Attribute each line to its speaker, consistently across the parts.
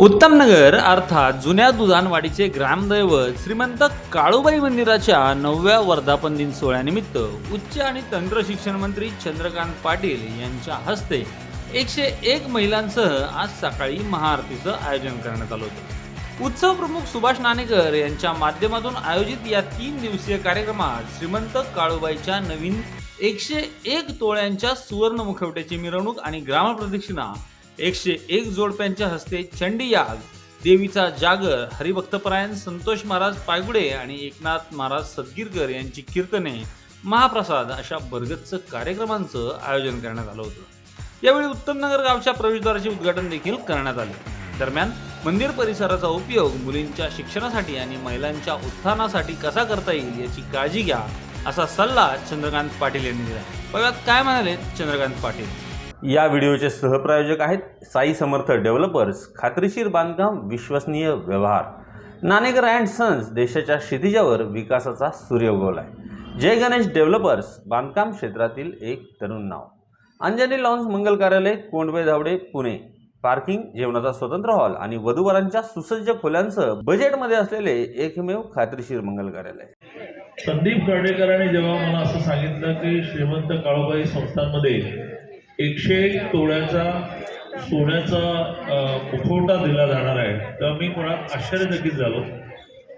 Speaker 1: उत्तमनगर अर्थात जुन्या दुधानवाडीचे ग्रामदैवत श्रीमंत काळूबाई मंदिराच्या नवव्या वर्धापन दिन सोहळ्यानिमित्त उच्च आणि तंत्र शिक्षण मंत्री चंद्रकांत पाटील यांच्या हस्ते एकशे एक महिलांसह आज सकाळी महाआरतीचं आयोजन करण्यात आलं होतं. उत्सव प्रमुख सुभाष नाणेकर यांच्या माध्यमातून आयोजित या तीन दिवसीय कार्यक्रमात श्रीमंत काळूबाईच्या नवीन एकशे एक तोळ्यांच्या सुवर्ण मुखवट्याची मिरवणूक आणि ग्रामप्रदक्षिणा एकशे एक जोडप्यांच्या हस्ते चंडी याग देवीचा जागर हरिभक्तपरायण संतोष महाराज पायगुडे आणि एकनाथ महाराज सदगीरकर यांची कीर्तने महाप्रसाद अशा बरगतचं कार्यक्रमांचं आयोजन करण्यात आलं होतं. यावेळी उत्तमनगर गावच्या प्रवेशद्वाराचे उद्घाटन देखील करण्यात आले. दरम्यान मंदिर परिसराचा उपयोग मुलींच्या शिक्षणासाठी आणि महिलांच्या उत्थानासाठी कसा करता येईल याची काळजी घ्या असा सल्ला चंद्रकांत पाटील यांनी दिला. बघा काय म्हणाले चंद्रकांत पाटील. या व्हिडिओचे सहप्रायोजक आहेत साई समर्थ डेव्हलपर्स खात्रीशीर बांधकाम विश्वसनीय व्यवहार. नाणेकर अँड सन्स देशाच्या क्षितिजावर विकासाचा सूर्य उगवला आहे. जय गणेश डेव्हलपर्स बांधकाम क्षेत्रातील एक तरुण नाव. अंजनी लॉन्स मंगल कार्यालय कोंडवे धावडे पुणे. पार्किंग जेवणाचा स्वतंत्र हॉल आणि वधूवरांच्या सुसज्ज खोल्यांसह बजेटमध्ये असलेले एकमेव खात्रीशीर मंगल कार्यालय.
Speaker 2: संदीप कर्डेकरांनी जेव्हा मला असं सांगितलं की श्रीमंत काळूबाई संस्थांमध्ये एकशे एक तोळ्याचा सोन्याचा मुखवटा दिला जाणार आहे. तेव्हा मी मुळात आश्चर्यचकित झालो.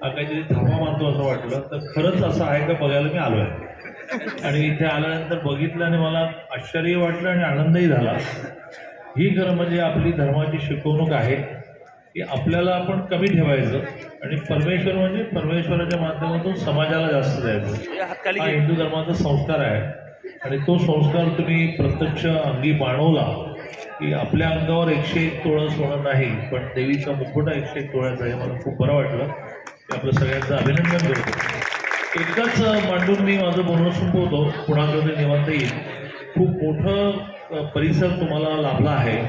Speaker 2: काहीतरी थांबा मारतो असं वाटलं. तर खरंच असं आहे का बघायला मी आलो आहे आणि इथे आल्यानंतर बघितलं आणि मला आश्चर्य वाटलं आणि आनंदही झाला. ही खरं म्हणजे आपली धर्माची शिकवणूक आहे की आपल्याला आपण कमी ठेवायचं आणि परमेश्वर म्हणजे परमेश्वराच्या माध्यमातून समाजाला जास्त द्यायचं. हा हिंदू धर्माचा संस्कार आहे. आणि तो संस्कार तुम्ही प्रत्यक्ष अंगी बाणवला की आपल्या अंगावर एकशे एक तोळं सोनं नाही पण देवीचा मुखवटा एकशे एक तोळ्याचा आहे मला खूप बरं वाटलं. की आपलं सगळ्यांचं अभिनंदन करतो. एकदाच मांडून मी माझं बोलणं संपवतो. पुण्यामध्ये निवांत येईल. खूप मोठं परिसर तुम्हाला लाभला आहे.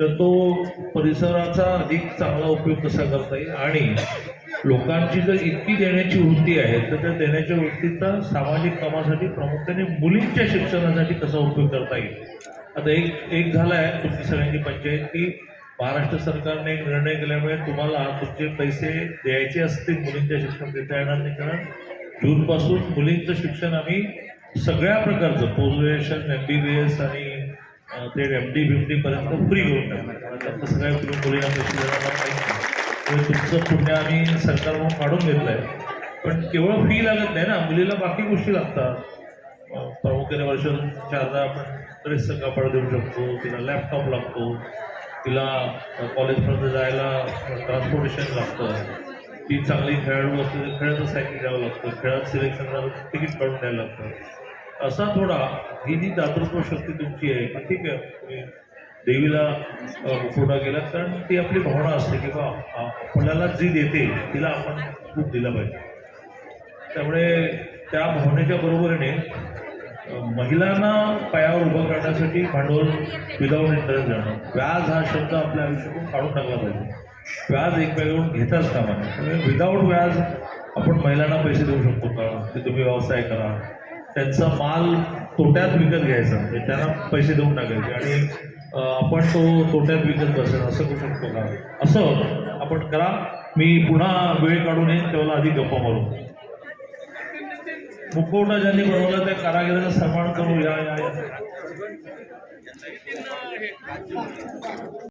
Speaker 2: तर तो परिसराचा अधिक चांगला उपयोग कसा करता येईल? आणि लोकांची जर इतकी देण्याची वृत्ती आहे तर त्या देण्याच्या वृत्तीचा सामाजिक कामासाठी प्रामुख्याने मुलींच्या शिक्षणासाठी कसा उपयोग करता येईल? आता एक एक झाला आहे तुमची सगळ्यांची पंचायत की महाराष्ट्र सरकारने एक निर्णय केल्यामुळे तुम्हाला तुमचे पैसे द्यायचे असतील मुलींच्या शिक्षण देता येणार नाही. कारण जूनपासून मुलींचं शिक्षण आम्ही सगळ्या प्रकारचं post graduation M B B S आणि ते एम डी बी डी पर्यंत फ्री करून टाकणार. कारण त्यांचं सगळ्या मुलींना पैसे देणार नाही म्हणजे तुमचं पुण्य आम्ही सरकार म्हणून काढून घेतलं आहे पण केवळ फी लागत नाही ना. मुलीला बाकी गोष्टी लागतात. प्रामुख्याने वर्षांच्या चारदा आपण ड्रेसचं कापड देऊ शकतो तिला लॅपटॉप लागतो तिला कॉलेजपर्यंत जायला ट्रान्सपोर्टेशन लागतं. ती चांगली खेळाडू असते तर खेळाचं सायकल द्यावं लागतं. खेळात सिलेक्शन झालं तिकीट काढून द्यायला लागतं. असा थोडा ही जी दातृत्व शक्ती तुमची आहे ठीक आहे. देवीला अं, मुखवटा गेला कारण ती आपली भावना असते की बा आपल्याला जी देते तिला आपण खूप दिलं पाहिजे. त्यामुळे त्या भावनेच्या बरोबरीने महिलांना पायावर उभं करण्यासाठी भांडवल विदाऊट इंटरेस्ट देणं व्याज हा शब्द आपल्या आयुष्यातून काढून टाकला पाहिजे. व्याज एकमेकांकडून घेताच कामा त्यामुळे विदाऊट व्याज आपण महिलांना पैसे देऊ शकतो का? की तुम्ही व्यवसाय करा. त्यांचा माल तोट्यात विकत घ्यायचा म्हणजे त्यांना पैसे देऊन टाकायचे. आणि आपण तो तोट्यात विकत बसेल असं करू शकतो का? असं आपण करा. मी पुन्हा वेळ काढून येईन तेव्हा आधी गप्पा मारू. मुखवटा ज्यांनी बनवला त्या कारागिराचा सन्मान करू. या या या.